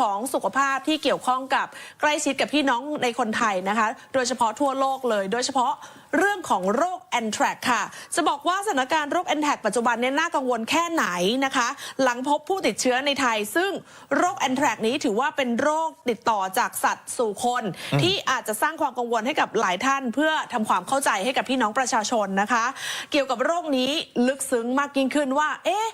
ของสุขภาพที่เกี่ยวข้องกับใกล้ชิดกับพี่น้องในคนไทยนะคะ โดยเฉพาะทั่วโลกเลย โดยเฉพาะ เรื่องของโรคแอนทรักค่ะ จะบอกว่าสถานการณ์โรคแอนทรักปัจจุบันเนี่ยน่ากังวลแค่ไหนนะคะ หลังพบผู้ติดเชื้อในไทย ซึ่งโรคแอนทรักนี้ถือว่าเป็นโรคติดต่อจากสัตว์สู่คน ที่อาจจะสร้างความกังวลให้กับหลายท่านเพื่อทำความเข้าใจให้กับพี่น้องประชาชนนะคะ เกี่ยวกับโรคนี้ลึกซึ้งมากยิ่งขึ้นว่า เอ๊ะ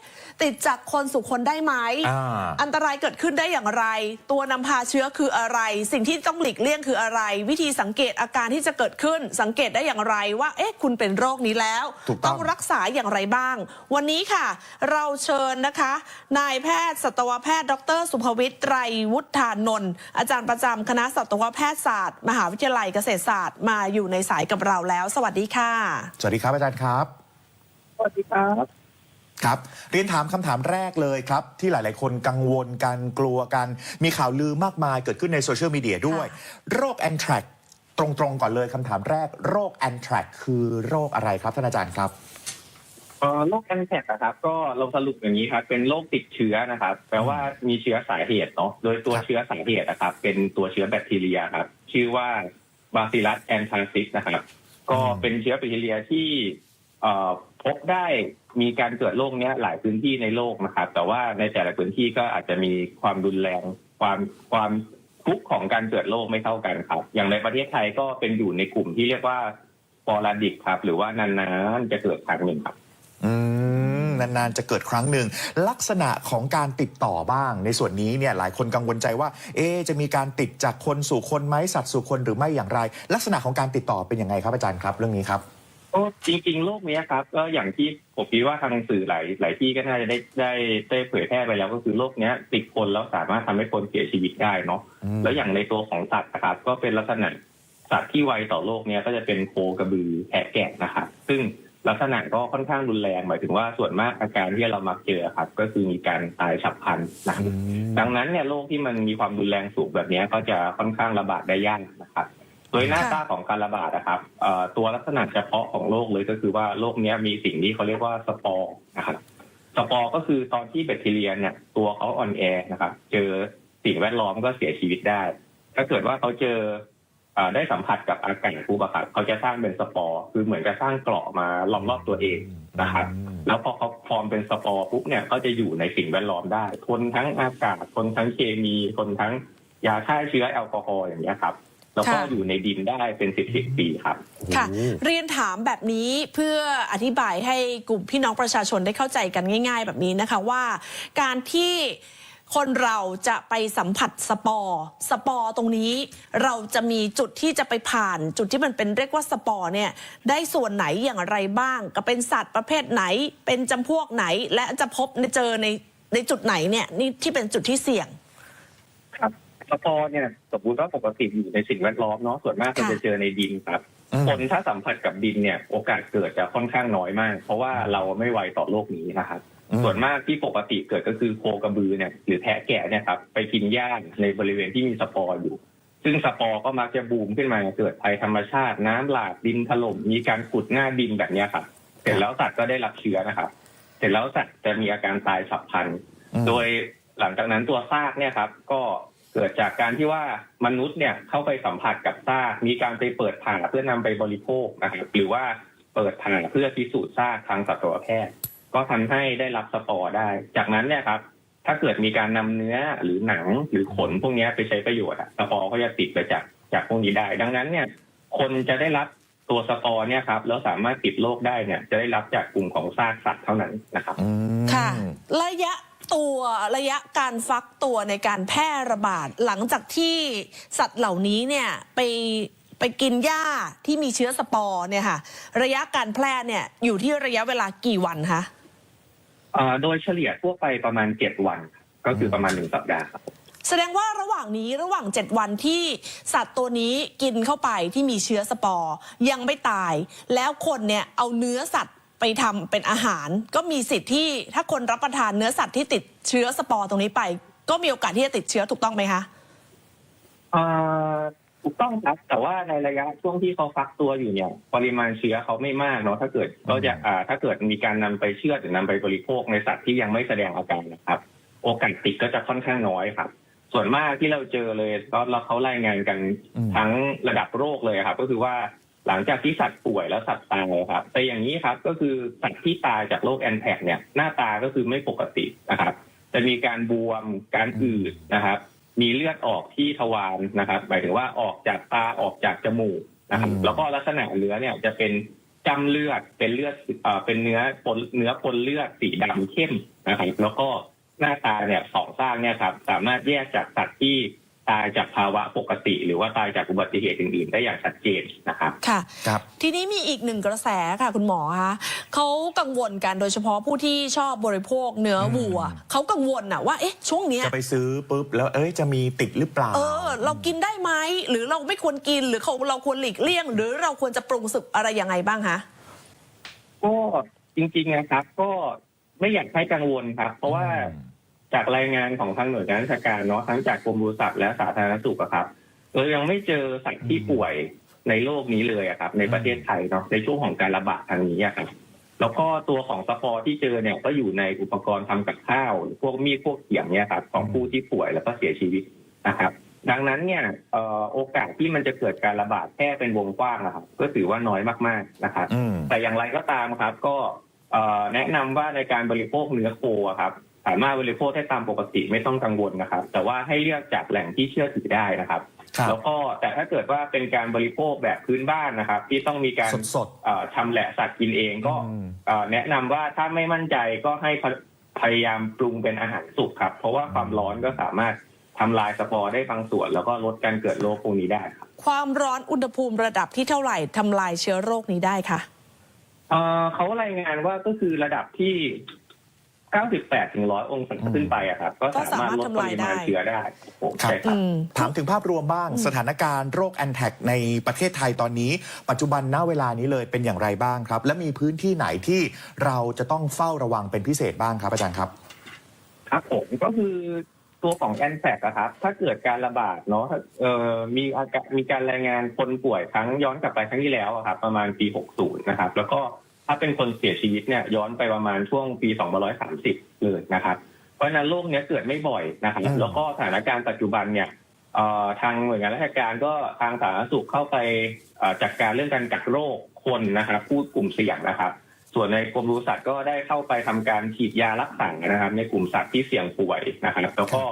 ติดจากคนสู่คนได้ไหมอ่าอันตรายเกิดขึ้นได้อย่างไร ตัวนำพาเชื้อคืออะไร สิ่งที่ต้องหลีกเลี่ยงคืออะไร วิธีสังเกตอาการที่จะเกิดขึ้นสังเกตได้อย่างไรว่า เอ๊ะ คุณเป็นโรคนี้แล้วถูกต้องรักษาอย่างไรบ้าง วันนี้ค่ะ เราเชิญนะคะ นายแพทย์สัตวแพทย์ ดร สุภวิทย์ไตรวุฒานนท์อาจารย์ประจำคณะสัตวแพทยศาสตร์ มหาวิทยาลัยเกษตรศาสตร์มาอยู่ในสายกับเราแล้ว สวัสดีค่ะ สวัสดีครับอาจารย์ครับ สวัสดีครับครับเรียนถามคำถามแรกเลยครับ ที่หลาย ๆ คนกังวลกันกลัวกัน มีข่าวลือมากมายเกิดขึ้นในโซเชียลมีเดียด้วย โรคแอนทรัก ตรงๆก่อนเลยคำถามแรกโรคแอนทรักคือโรคอะไรครับท่านอาจารย์ครับเอ่อโรคแอนแทกนะครับก็เราสรุปอย่างนี้ครับเป็นโรคติดเชื้อนะครับ แปลว่ามีเชื้อสาเหตุเนาะโดยตัวครับเชื้อสาเหตุนะครับ เป็นตัวเชื้อแบคทีเรียครับ ชื่อว่าบาซิลัสแอนทรซิสนะครับ ก็เป็นเชื้อแบคทีเรียที่เอ่อพบได้มีการเกิดโรคเนี้ยหลายพื้นที่ในโลกนะครับ แต่ว่าในแต่ละพื้นที่ก็อาจจะมีความรุนแรงความความ ทุกข์ของการเกิดโรคไม่เท่ากันครับ อย่างในประเทศไทยก็เป็นอยู่ในกลุ่มที่เรียกว่าปอราดิกครับ หรือว่านานๆจะเกิดครั้งหนึ่งครับ อืมนานๆจะเกิดครั้งหนึ่ง ลักษณะของการติดต่อบ้าง ในส่วนนี้เนี่ยหลายคนกังวลใจว่า เอ๊จะมีการติดจากคนสู่คนไหมสัตว์สู่คนหรือไม่อย่างไร ลักษณะของการติดต่อเป็นยังไงครับอาจารย์ครับ เรื่องนี้ครับ ก็จริง ๆโรคเนี้ยครับ ก็อย่างที่ผมคิดว่าทางสื่อหลายหลายที่ก็น่าจะได้ได้ได้เผยแพร่ไปแล้วก็คือโรคเนี้ยติดคนแล้วสามารถทำให้คนเสียชีวิตได้เนาะอืมแล้วอย่างในตัวของสัตว์นะครับก็เป็นลักษณะสัตว์ที่ไวต่อโรคเนี้ยก็จะเป็นโคกระบือแพะแกะนะครับซึ่งลักษณะก็ค่อนข้างรุนแรงหมายถึงว่าส่วนมากอาการที่เรามักเจอครับ ก็คือมีการตายฉับพลันนะครับอืมดังนั้นเนี่ยโรคที่มันมีความรุนแรงสูงแบบเนี้ยก็จะค่อนข้างระบาดได้ยากนะครับ โดยหน้าตาของการระบาดนะครับตัวลักษณะเฉพาะของโรคเลยก็คือว่าโรคเนี้ยมีสิ่งที่เขาเรียกว่าสปอร์นะครับสปอร์ก็คือตอนที่แบคทีเรียเนี่ยตัวเขาอ่อนแอนะครับ เจอสิ่งแวดล้อมก็เสียชีวิตได้ ถ้าเกิดว่าเขาเจอได้สัมผัสกับอากาศปุ๊บอะครับเขาจะสร้างเป็นสปอร์คือเหมือนกับสร้างเกราะมาล้อมรอบตัวเองนะครับแล้วพอเขาฟอร์มเป็นสปอร์ปุ๊บเนี่ยเขาจะอยู่ในสิ่งแวดล้อมได้ ทนทั้งอากาศทนทั้งเคมีทนทั้งยาฆ่าเชื้อแอลกอฮอล์อย่างเงี้ยครับ แล้วก็ค่ะอยู่ในดินได้เป็นสิบสิบปีครับค่ะโอ้โหเรียนถามแบบนี้เพื่ออธิบายให้กลุ่มพี่น้องประชาชนได้เข้าใจกันง่าย ๆ แบบนี้นะคะว่า การที่คนเราจะไปสัมผัสสปอร์สปอร์ตรงนี้ เราจะมีจุดที่จะไปผ่าน จุดที่มันเป็นเรียกว่าสปอร์เนี่ยได้ส่วนไหนอย่างไรบ้าง ก็เป็นสัตว์ประเภทไหน เป็นจำพวกไหน และจะพบในเจอในในจุดไหนเนี่ยนี่ที่เป็นจุดที่เสี่ยงครับ สปอร์เนี่ยสมมติว่าปกติอยู่ในสิ่งแวดล้อมเนาะส่วนมากก็ค่ะ จะเจอในดินครับอืมคนถ้าสัมผัสกับดินเนี่ย โอกาสเกิดจะค่อนข้างน้อยมาก เพราะว่าเราไม่ไวต่อโรคนี้นะครับอืมส่วนมากที่ปกติเกิดก็คือโคกระบือเนี่ยหรือแพะแกะเนี่ยครับไปกินหญ้าในบริเวณที่มีสปอร์อยู่ ซึ่งสปอร์ก็มักจะบูมขึ้นมาเกิดภัยธรรมชาติน้ำหลากดินถล่มมีการขุดหน้าดินแบบเนี้ยครับ เสร็จแล้วสัตว์ก็ได้รับเชื้อนะครับ เสร็จแล้วสัตว์จะมีอาการตายฉับพลันอืมโดยหลังจากนั้นตัวซากเนี่ยครับ ก็ เกิดจากการที่ว่ามนุษย์เนี่ยเข้าไปสัมผัสกับซากมีการไปเปิดผ่าเพื่อนำไปบริโภคนะครับหรือว่าเปิดผ่าเพื่อพิสูจน์ซากทางสัตวแพทย์ ก็ทำให้ได้รับสปอร์ได้ จากนั้นเนี่ยครับ ถ้าเกิดมีการนำเนื้อหรือหนังหรือขนพวกเนี้ยไปใช้ประโยชน์อะสปอร์ก็จะติดไปจากจากพวกนี้ได้ ดังนั้นเนี่ย คนจะได้รับตัวสปอร์เนี่ยครับแล้วสามารถติดโรคได้เนี่ย จะได้รับจากกลุ่มของซากสัตว์เท่านั้นนะครับอืมค่ะระยะ ตัวระยะการฟักตัวในการแพร่ระบาด หลังจากที่สัตว์เหล่านี้เนี่ยไปไปกินหญ้าที่มีเชื้อสปอร์เนี่ยค่ะ ระยะการแพร่เนี่ยอยู่ที่ระยะเวลากี่วันคะเอ่อโดยเฉลี่ยทั่วไปประมาณเจ็ดวัน ก็คือประมาณหนึ่งสัปดาห์ครับแสดงว่าระหว่างนี้ระหว่าง 7 วันที่สัตว์ตัวนี้กินเข้าไปที่มีเชื้อสปอร์ยังไม่ตาย แล้วคนเนี่ยเอาเนื้อสัตว์ ไปทำเป็นอาหาร ก็มีสิทธิ์ที่ถ้าคนรับประทานเนื้อสัตว์ที่ติดเชื้อสปอร์ตรงนี้ไป ก็มีโอกาสที่จะติดเชื้อถูกต้องไหมคะอ่อถูกต้องครับแต่ว่าในระยะช่วงที่เขาฟักตัวอยู่เนี่ย ปริมาณเชื้อเขาไม่มากเนาะถ้าเกิดก็จะอ่าถ้าเกิดมีการนำไปเชือหรือนำไปบริโภคในสัตว์ที่ยังไม่แสดงอาการนะครับ โอกาสติดก็จะค่อนข้างน้อยครับ ส่วนมากที่เราเจอเลยก็เราเขารายงานกันทั้งระดับโรคเลยครับ ก็คือว่า หลังจากที่สัตว์ป่วยแล้วสัตว์ตายครับ แต่อย่างนี้ครับก็คือสัตว์ที่ตายจากโรคแอนแทกเนี่ยหน้าตาก็คือไม่ปกตินะครับ จะมีการบวมการอืดนะครับ มีเลือดออกที่ทวารนะครับ หมายถึงว่าออกจากตาออกจากจมูกนะครับอืมแล้วก็ลักษณะเนื้อเนี่ยจะเป็นจำเลือดเป็นเลือดเอ่อเป็นเนื้อปนเนื้อปนเลือดสีดำเข้มนะครับ แล้วก็หน้าตาเนี่ยสองข้างเนี่ยครับ สามารถแยกจากสัตว์ที่ ตายจากภาวะปกติ หรือว่าตายจากอุบัติเหตุอื่นๆได้อย่างชัดเจนนะครับ ค่ะ ครับ ทีนี้มีอีกหนึ่งกระแสค่ะคุณหมอคะเขากังวลกันโดยเฉพาะผู้ที่ชอบบริโภคเนื้อวัวอืมเขากังวลน่ะว่าเอ๊ะช่วงเนี้ยจะไปซื้อปุ๊บแล้วเอ้ยจะมีติดหรือเปล่า เออ เรากินได้ไหมหรือเราไม่ควรกินหรือเขาเราควรหลีกเลี่ยง หรือเราควรจะปรุงสุกอะไรยังไงบ้างคะก็จริงๆนะครับ ก็ไม่อยากให้กังวลครับ เพราะว่า จากรายงานของทางหน่วยงานราชการเนาะทั้งจากกรมปศุสัตว์และสาธารณสุขอะครับเรายังไม่เจอสัตว์ที่ป่วยในโลกนี้เลยอะครับ ในประเทศไทยเนาะในช่วงของการระบาดทางนี้อะครับแล้วก็ตัวของสปอร์ที่เจอเนี่ยก็อยู่ในอุปกรณ์ทำกับข้าวหรือพวกมีดพวกเขียงเนี่ยครับของผู้ที่ป่วยแล้วก็เสียชีวิตนะครับ ดังนั้นเนี่ยเอ่อโอกาสที่มันจะเกิดการระบาดแพร่เป็นวงกว้างนะครับ ก็ถือว่าน้อยมากๆนะครับอืมแต่อย่างไรก็ตามครับ ก็เอ่อแนะนำว่าในการบริโภคเนื้อโคอะครับ สามารถบริโภคได้ตามปกติไม่ต้องกังวลนะครับ แต่ว่าให้เลือกจากแหล่งที่เชื่อถือได้นะครับครับแล้วก็แต่ถ้าเกิดว่าเป็นการบริโภคแบบพื้นบ้านนะครับ ที่ต้องมีการสดเอ่อชำแหละสัตว์กินเองก็อืมเอ่อแนะนำว่าถ้าไม่มั่นใจก็ให้พพยายามปรุงเป็นอาหารสุกครับ เพราะว่าความร้อนก็สามารถทำลายสปอร์ได้บางส่วน แล้วก็ลดการเกิดโรคพวกนี้ได้ครับความร้อนอุณหภูมิระดับที่เท่าไหร่ทำลายเชื้อโรคนี้ได้คะเอ่อเขารายงานว่าก็คือระดับที่ 98ถึง100 องศาขึ้นไปอะครับ ก็สามารถลดปริมาณเชื้อได้ครับผมครับใช่ครับอืมถามถึงภาพรวมบ้างสถานการณ์โรคแอนแทกในประเทศไทยตอนนี้ ปัจจุบันณเวลานี้เลยเป็นอย่างไรบ้างครับ และมีพื้นที่ไหนที่เราจะต้องเฝ้าระวังเป็นพิเศษบ้างครับอาจารย์ครับ ครับผมก็คือตัวของแอนแฟกครับ ถ้าเกิดการระบาดเนาะเอ่อมีอาการมีการรายงานคนป่วยครั้งย้อนกลับไปครั้งที่แล้วอะครับ ประมาณปี 60 นะครับ แล้วก็ ถ้าเป็นคนเสียชีวิตเนี่ยย้อนไปประมาณช่วงปี 2530 เลยนะครับ เพราะฉะนั้นโรคเนี้ยเกิดไม่บ่อยนะครับแล้วก็สถานการณ์ปัจจุบันเนี่ยทางหน่วยงานราชการก็ทางสาธารณสุขเข้าไปจัดการเรื่องการกักโรคคนนะครับผู้กลุ่มเสี่ยงนะครับ ส่วนในกรมปศุสัตว์ก็ได้เข้าไปทำการฉีดยารักษานะครับ ในกลุ่มสัตว์ที่เสี่ยงป่วยนะครับแล้วก็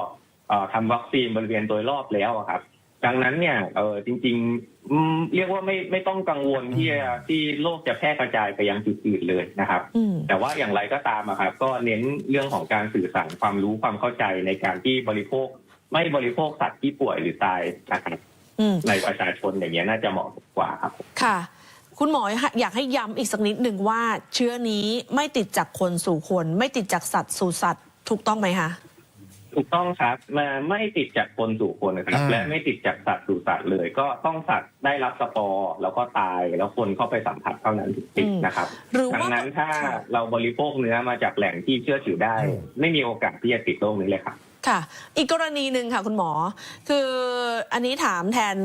เอ่อทำวัคซีนบริเวณโดยรอบแล้วครับ ดังนั้นเนี่ยเออจริงๆอืมเรียกว่าไม่ไม่ต้องกังวลที่จะที่โรคจะแพร่กระจายไปยังจุดอื่นเลยนะครับอืมแต่ว่าอย่างไรก็ตามอะครับก็เน้นเรื่องของการสื่อสารความรู้ความเข้าใจในการที่บริโภค ไม่บริโภคสัตว์ที่ป่วยหรือตายนะครับอืมในประชาชนอย่างเงี้ยน่าจะเหมาะกว่าครับค่ะ คุณหมออยากให้ย้ำอีกสักนิดหนึ่งว่า เชื้อนี้ไม่ติดจากคนสู่คน ไม่ติดจากสัตว์สู่สัตว์ถูกต้องไหมคะ ถูกต้องครับมาไม่ติดจากคนสู่คนนะครับอ่าและไม่ติดจากสัตว์สู่สัตว์เลย ก็ต้องสัตว์ได้รับสปอร์แล้วก็ตายแล้วคนเข้าไปสัมผัสเท่านั้นถึงติดนะครับหรือดังว่านั้นถ้าเราบริโภคเนื้อมาจากแหล่งที่เชื่อถือได้อืมไม่มีโอกาสที่จะติดโรคนี้เลยครับ ค่ะ อีกกรณีหนึ่งค่ะคุณหมอ คืออันนี้ถามแทน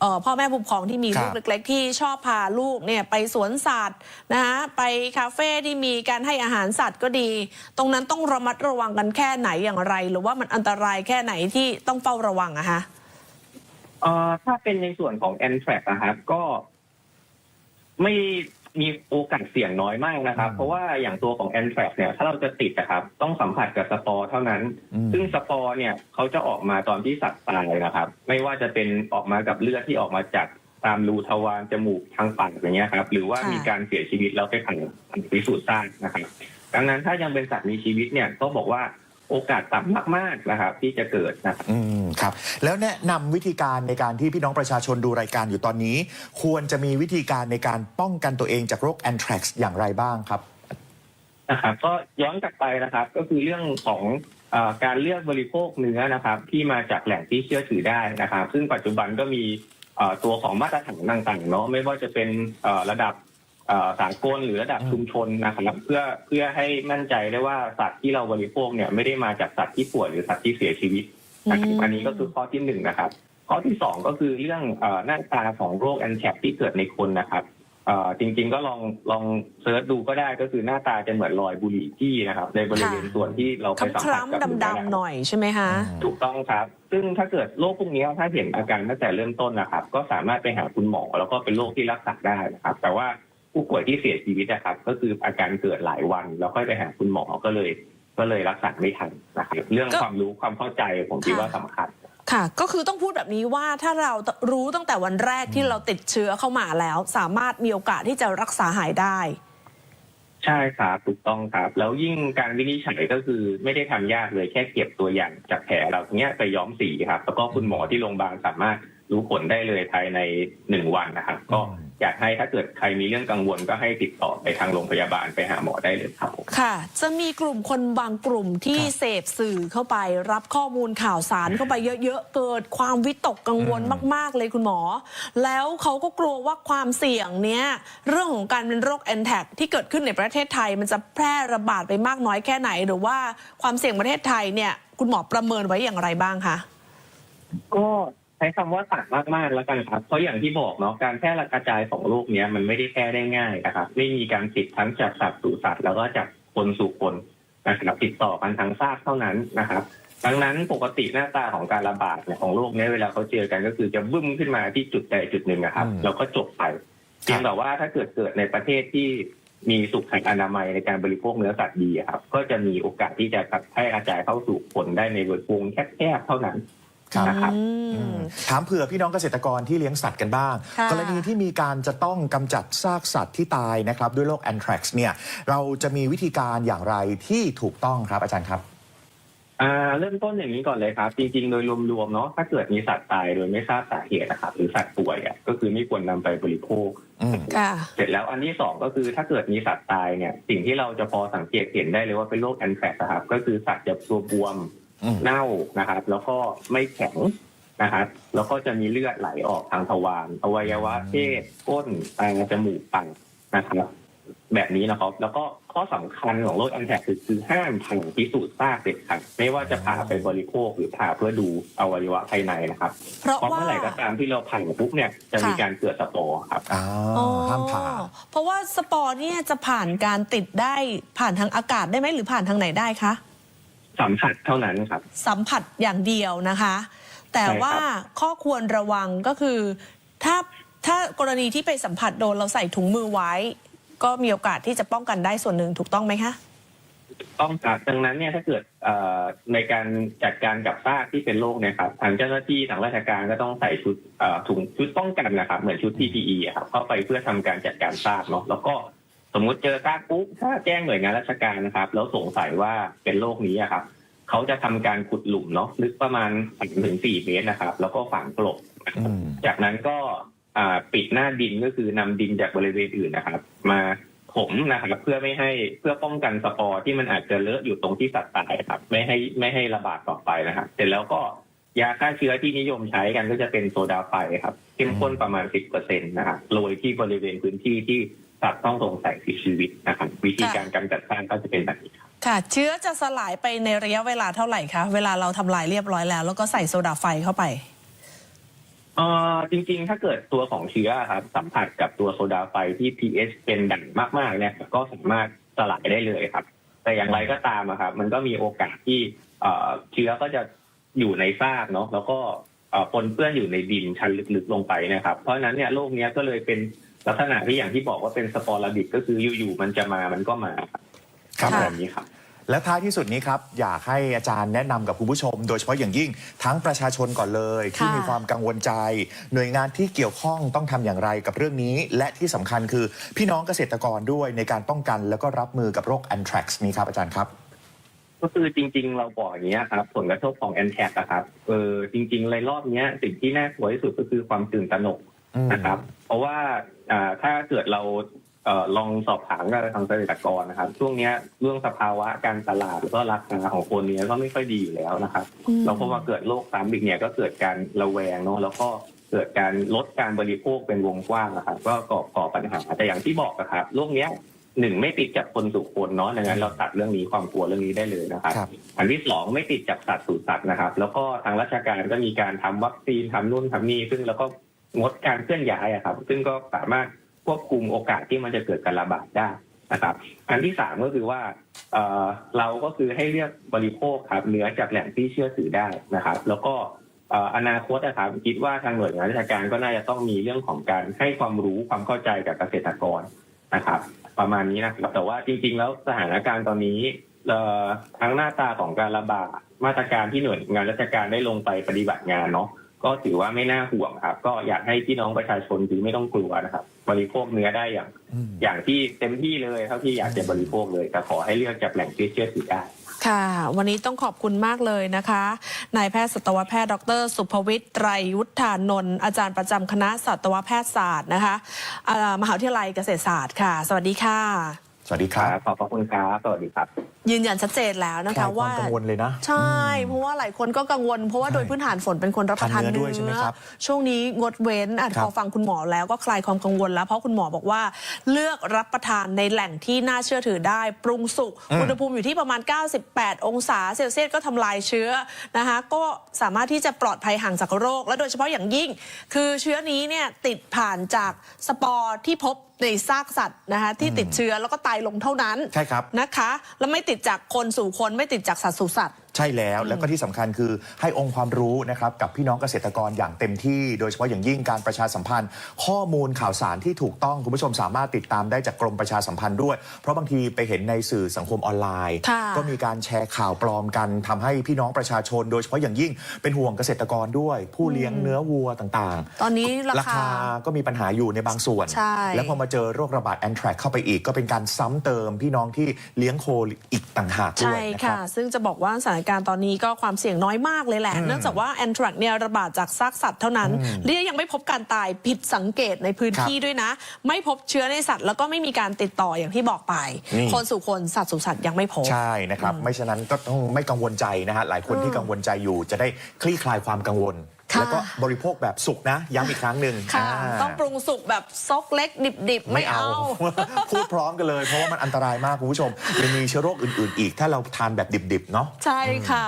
เอ่อพ่อแม่ผู้ปกครองที่มีครับลูกเล็ก ๆ ที่ชอบพาลูกเนี่ยไปสวนสัตว์นะคะไปคาเฟ่ที่มีการให้อาหารสัตว์ก็ดี ตรงนั้นต้องระมัดระวังกันแค่ไหนอย่างไร หรือว่ามันอันตรายแค่ไหนที่ต้องเฝ้าระวังอะคะเอ่อถ้าเป็นในส่วนของแอนแทรกนะครับก็ไม่ มีโอกาสเสี่ยงน้อยมากนะครับอืมเพราะว่าอย่างตัวของแอนแทรกเนี่ยถ้าเราจะติดนะครับต้องสัมผัสกับสปอร์เท่านั้นอืมซึ่งสปอร์เนี่ยเขาจะออกมาตอนที่สัตว์ตายนะครับ ไม่ว่าจะเป็นออกมากับเลือดที่ออกมาจากตามรูทวารจมูกทางปากอย่างเงี้ยครับ หรือว่าค่ะมีการเสียชีวิตแล้วไปผ่านการพิสูจน์ทราบนะครับ ดังนั้นถ้ายังเป็นสัตว์มีชีวิตเนี่ยก็บอกว่า โอกาสต่ำมากๆนะครับที่จะเกิดนะครับอืมครับ แล้วแนะนำวิธีการในการที่พี่น้องประชาชนดูรายการอยู่ตอนนี้ ควรจะมีวิธีการในการป้องกันตัวเองจากโรคแอนแทรกซ์อย่างไรบ้างครับ นะครับก็ย้อนกลับไปนะครับ ก็คือเรื่องของเออการเลือกบริโภคเนื้อนะครับ ที่มาจากแหล่งที่เชื่อถือได้นะครับ ซึ่งปัจจุบันก็มีเอ่อตัวของมาตรฐานต่างๆเนาะไม่ว่าจะเป็นเอ่อระดับเอ่อ สากลหรือระดับชุมชนนะครับเพื่อเพื่อให้มั่นใจได้ว่าสัตว์ที่เราบริโภคเนี่ยไม่ได้มาจากสัตว์ที่ป่วยหรือสัตว์ที่เสียชีวิตนะครับอืมอันนี้ก็คือข้อที่หนึ่งนะครับ ข้อที่สองก็คือเรื่องเอ่อหน้าตาของโรคแอนแทกที่เกิดในคนนะครับเอ่อจริงๆก็ลองลองเซิร์ชดูก็ได้ก็คือหน้าตาจะเหมือนรอยบุหรี่จี้นะครับ ในบริเวณค่ะส่วนที่เราไปสัมคผัสกับล้ำๆดำๆหน่อยใช่ไหมคะถูกต้องครับ ซึ่งถ้าเกิดโรคพวกนี้ถ้าเห็นอาการตั้งแต่เริ่มต้นนะครับ ก็สามารถไปหาคุณหมอแล้วก็เป็นโรคที่รักษาได้นะครับ แต่ว่า ผู้ป่วยที่เสียชีวิตนะครับ ก็คืออาการเกิดหลายวัน แล้วค่อยไปหาคุณหมอก็เลย ก็เลยรักษาไม่ทันนะครับเรื่องก็ความรู้ความเข้าใจผมคิดค่ะว่าสำคัญค่ะ ก็คือต้องพูดแบบนี้ว่าถ้าเรารู้ตั้งแต่วันแรกที่เราติดเชื้อเข้ามาแล้ว สามารถมีโอกาสที่จะรักษาหายได้ ใช่ครับถูกต้องครับ แล้วยิ่งการวินิจฉัยก็คือไม่ได้ทำยากเลยแค่เก็บตัวอย่างจากแผลเราเนี้ยไปย้อมสีครับ แล้วก็คุณหมอที่โรงพยาบาลสามารถรู้ผลได้เลยภายในหนึ่งวันนะครับก็ อืมอยากให้ถ้าเกิดใครมีเรื่องกังวลก็ให้ติดต่อไปทางโรงพยาบาลไปหาหมอได้เลยครับผมค่ะ จะมีกลุ่มคนบางกลุ่มที่ครับ เสพสื่อเข้าไป รับข้อมูลข่าวสารเข้าไปเยอะๆ เกิดความวิตกกังวลอืมมาก ๆ เลยคุณหมอ แล้วเขาก็กลัวว่าความเสี่ยงเนี้ยเรื่องของการเป็นโรคแอนแทกที่เกิดขึ้นในประเทศไทย มันจะแพร่ระบาดไปมากน้อยแค่ไหน หรือว่าความเสี่ยงประเทศไทยเนี่ยคุณหมอประเมินไว้อย่างไรบ้างคะ ก็ใช้คำว่าต่างมากๆแล้วกันครับ เพราะอย่างที่บอกเนาะการแพร่กระจายของโรคเนี้ยมันไม่ได้แพร่ได้ง่ายนะครับ ไม่มีการติดทั้งจากสัตว์สู่สัตว์แล้วก็จากคนสู่คนนะครับติดต่อกันทางซากเท่านั้นนะครับดังนั้นปกติหน้าตาของการระบาดเนี่ยของโรคเนี้ยเวลาเขาเจอกันก็คือจะบึ้มขึ้นมาที่จุดใดจุดหนึ่งนะครับอืมแล้วก็จบไปเพียงแต่ว่าถ้าเกิดเกิดในประเทศที่มีสุขอนามัยในการบริโภคเนื้อสัตว์ดีอะครับ ก็จะมีโอกาสที่จะแพร่กระจายเข้าสู่คนได้ในวงแคบๆเท่านั้น ครับ นะครับอือืมมถามเผื่อพี่น้องเกษตรกรที่เลี้ยงสัตว์กันบ้าง ค่ะ กรณีที่มีการจะต้องกำจัดซากสัตว์ที่ตายนะครับ ด้วยโรคแอนทรักซ์เนี่ยเราจะมีวิธีการอย่างไรที่ถูกต้องครับอาจารย์ครับ อ่าเริ่มต้นอย่างนี้ก่อนเลยครับ จริงๆ โดยรวมๆเนาะถ้าเกิดมีสัตว์ตายโดยไม่ทราบสาเหตุนะครับหรือสัตว์ป่วยอะก็คือไม่ควรนำไปบริโภค อืม ค่ะ เสร็จแล้วอันที่สองก็คือถ้าเกิดมีสัตว์ตายเนี่ย สิ่งที่เราจะพอสังเกตเห็นได้เลยว่าเป็นโรคแอนแทรกซ์นะครับก็คือสัตว์จะตัวบวมอืม เน่านะครับ แล้วก็ไม่แข็งนะครับแล้วก็จะมีเลือดไหลออกทางทวารอวัยวะเพศก้นตาจมูกปากนะครับแบบนี้นะครับ แล้วก็ข้อสำคัญของโรคแอนแทรกซ์คือคือห้ามผ่าพิสูจน์ซากเด็ดขาดไม่ว่าจะผ่าไปบริโภคหรือผ่าเพื่อดูอวัยวะภายในนะครับ เพราะเพราะว่าเมื่อไหร่ก็ตามที่เราผ่าปุ๊บเนี่ยจะมีค่ะการเกิดสปอร์ครับอ่าอ๋อห้ามผ่าเพราะว่าสปอร์เนี่ยจะผ่านการติดได้ผ่านทางอากาศได้ไหมหรือผ่านทางไหนได้คะ สัมผัสเท่านั้นครับ สัมผัสอย่างเดียวนะคะ แต่ใช่ครับว่าข้อควรระวังก็คือ ถ้าถ้ากรณีที่ไปสัมผัสโดนเราใส่ถุงมือไว้ ก็มีโอกาสที่จะป้องกันได้ส่วนหนึ่งถูกต้องไหมคะต้องครับดังนั้นเนี่ยถ้าเกิดเอ่อในการจัดการกับซากที่เป็นโรคเนี่ยครับทางเจ้าหน้าที่ทางราชการก็ต้องใส่ชุดเอ่อถุงชุดป้องกันนะครับ เหมือนชุด PPE อะครับเข้าไปเพื่อทำการจัดการซากเนาะแล้วก็ สมมุติเจอซากปุ๊บถ้าแจ้งหน่วยงานราชการนะครับ แล้วสงสัยว่าเป็นโรคนี้อะครับเขาจะทำการขุดหลุมเนาะลึกประมาณถึงสี่เมตรนะครับ แล้วก็ฝังกลบอืมจากนั้นก็อ่าปิดหน้าดินก็คือนำดินจากบริเวณอื่นนะครับ มาถมนะครับเพื่อไม่ให้เพื่อป้องกันสปอร์ที่มันอาจจะเลอะอยู่ตรงที่สัตว์ตายครับ ไม่ให้ไม่ให้ระบาดต่อไปนะครับเสร็จแล้วก็ยาฆ่าเชื้อที่นิยมใช้กันก็จะเป็นโซดาไฟครับเข้มข้นประมาณ10%นะครับโรยที่บริเวณพื้นที่ที่ สัตว์ต้องสงสัยเสียชีวิตนะครับวิธีการกำจัดสร้างก็จะเป็นแบบนี้ครับค่ะ เชื้อจะสลายไปในระยะเวลาเท่าไหร่คะเวลาเราทำลายเรียบร้อยแล้ว แล้วก็ใส่โซดาไฟเข้าไปเอ่อจริงๆ ถ้าเกิดตัวของเชื้อครับสัมผัสกับตัวโซดาไฟที่ pH เป็นด่างมากๆเนี่ยก็สามารถสลายได้เลยครับ แต่อย่างไรก็ตามอะครับมันก็มีโอกาสที่เอ่อเชื้อก็จะอยู่ในซากเนาะแล้วก็เอ่อปนเปื้อนอยู่ในดินชั้นลึกๆลงไปนะครับ เพราะฉะนั้นเนี่ยโรคเนี้ยก็เลยเป็น ลักษณะที่อย่างที่บอกว่าเป็นสปอร์ดิกก็คืออยู่ๆมันจะมามันก็มาครับครับค่ะ แบบนี้ครับ และท้ายที่สุดนี้ครับ อยากให้อาจารย์แนะนำกับคุณผู้ชม โดยเฉพาะอย่างยิ่งทั้งประชาชนก่อนเลย ที่ค่ะ มีความกังวลใจ หน่วยงานที่เกี่ยวข้องต้องทำอย่างไรกับเรื่องนี้ และที่สำคัญคือพี่น้องเกษตรกรด้วยในการป้องกัน แล้วก็รับมือกับโรคแอนทรักซ์นี้ครับอาจารย์ครับ ก็คือจริง ๆ เราบอกอย่างนี้ยครับผลกระทบของแอนแทกครับเออจริงๆเลยรอบเนี้ยสิ่งที่น่ากลัวที่สุดก็คือความตื่นตระหนกอืม นะครับ เพราะว่าอ่าถ้าเกิดเราเอ่อลองสอบถามกับทางเกษตรกรนะครับ ช่วงเนี้ยเรื่องสภาวะการตลาดแล้วก็ราคาของโคนเนี้ยก็ไม่ค่อยดีอยู่แล้วนะครับอืมแล้วพอมาเกิดโรคซ้ำอีกเนี่ยก็เกิดการระแวงเนาะแล้วก็เกิดการลดการบริโภคเป็นวงกว้างนะครับ ก็ก่อก่อปัญหาแต่อย่างที่บอกนะครับโรคเนี้ยหนึ่งไม่ติดจากคนสู่คนเนาะดังนั้นเราตัดเรื่องนี้ความกลัวเรื่องนี้ได้เลยนะครับครับอันที่สองไม่ติดจากสัตว์สู่สัตว์นะครับ แล้วก็ทางราชการก็มีการทำวัคซีนทำนู่นทำนี่ซึ่งแล้วก็ งดการเคลื่อนย้ายอะครับ ซึ่งก็สามารถควบคุมโอกาสที่มันจะเกิดการระบาดได้นะครับ อันที่สามก็คือว่าเอ่อเราก็คือให้เลือกบริโภคครับเนื้อจากแหล่งที่เชื่อถือได้นะครับ แล้วก็เอ่ออนาคตนะครับคิดว่าทางหน่วยงานราชการก็น่าจะต้องมีเรื่องของการให้ความรู้ความเข้าใจกับเกษตรกรนะครับ ประมาณนี้นะครับแต่ว่าจริง ๆ แล้วสถานการณ์ตอนนี้เอ่อทั้งหน้าตาของการระบาดมาตรการที่หน่วยงานราชการได้ลงไปปฏิบัติงานเนาะ ก็ถือว่าไม่น่าห่วงครับ ก็อยากให้พี่น้องประชาชนคือไม่ต้องกลัวนะครับ บริโภคเนื้อได้อย่างอืมอย่างที่เต็มที่เลยเท่าที่อยากจะบริโภคเลยแต่ขอให้เลือกจากแหล่งที่เชื่อถือได้ค่ะ วันนี้ต้องขอบคุณมากเลยนะคะนายแพทย์สัตวแพทย์ ดร สุภวิทย์ไตรวุฒานนท์อาจารย์ประจำคณะสัตวแพทยศาสตร์นะคะอ่ามหาวิทยาลัยเกษตรศาสตร์ค่ะ สวัสดีค่ะ สวัสดีครับขอบพระคุณครับ สวัสดีครับ ยืนยันชัดเจนแล้วนะคลาคะยควาว่ามกังวลเลยนะ ใช่ เพราะว่าหลายคนก็กังวล เพราะว่าใช่โดยพื้นฐานฝนเป็นคนรับประทานทานเนื้เนื้อด้วยใช่ไหมครับช่วงนี้งดเว้นอะครับพอฟังคุณหมอแล้วก็คลายความกังวลแล้ว เพราะคุณหมอบอกว่า เลือกรับประทานในแหล่งที่น่าเชื่อถือได้ ปรุงสุกอืมอุณหภูมิอยู่ที่ประมาณ 98 องศาเซลเซียสก็ทำลายเชื้อนะคะก็สามารถที่จะปลอดภัยห่างจากโรค และโดยเฉพาะอย่างยิ่ง คือเชื้อนี้เนี่ยติดผ่านจากสปอร์ที่พบ ในซากสัตว์นะคะที่ติดเชื้อแล้วก็ตายลงเท่านั้นใช่ครับนะคะ แล้วไม่ติดจากคนสู่คนไม่ติดจากสัตว์สู่สัตว์ ใช่แล้วแล้วก็ที่สำคัญคือให้องค์ความรู้นะครับกับพี่น้องเกษตรกรอย่างเต็มที่ โดยเฉพาะอย่างยิ่งการประชาสัมพันธ์ ข้อมูลข่าวสารที่ถูกต้องคุณผู้ชมสามารถติดตามได้จากกรมประชาสัมพันธ์ด้วย เพราะบางทีไปเห็นในสื่อสังคมออนไลน์ ค่ะ ก็มีการแชร์ข่าวปลอมกันทำให้พี่น้องประชาชน โดยเฉพาะอย่างยิ่งเป็นห่วงเกษตรกรด้วย ผู้เลี้ยงเนื้อวัวต่างๆ ตอนนี้ราราคา คาก็มีปัญหาอยู่ในบางส่วน ใช่ แล้วพอมาเจอโรคระบาดแอนแทรกเข้าไปอีก ก็เป็นการซ้ำเติมพี่น้องที่เลี้ยงโคอีกต่างหากด้วใช่ยนะคค่ะรับซึ่งจะบอกว่าสถานการณ์ตอนนี้ก็ความเสี่ยงน้อยมากเลยแหละอืมเนื่องจากว่าแอนทรักเนี่ยระบาดจากซากสัตว์เท่านั้นอืมและยังไม่พบการตายผิดสังเกตในพื้นครับที่ด้วยนะ ไม่พบเชื้อในสัตว์ แล้วก็ไม่มีการติดต่ออย่างที่บอกไปนี่คนสู่คนสัตว์สู่สัตว์ยังไม่พบ ใช่นะครับ ไม่ฉะนั้นก็ต้องไม่กังวลใจนะฮะหลายคนที่อืมกังวลใจอยู่จะได้คลี่คลายความกังวลค่ะ แล้วก็บริโภคแบบสุกนะ ย้ำอีกครั้งหนึ่งค่ะาต้องปรุงสุกแบบซกเล็กดิบๆ ไม่เอา พูดพร้อมกันเลยเพราะว่ามันอันตรายมากคุณผู้ชมยังมีเชื้อโรคอื่นๆ อีก ถ้าเราทานแบบดิบๆ เนาะ ใช่ค่ะ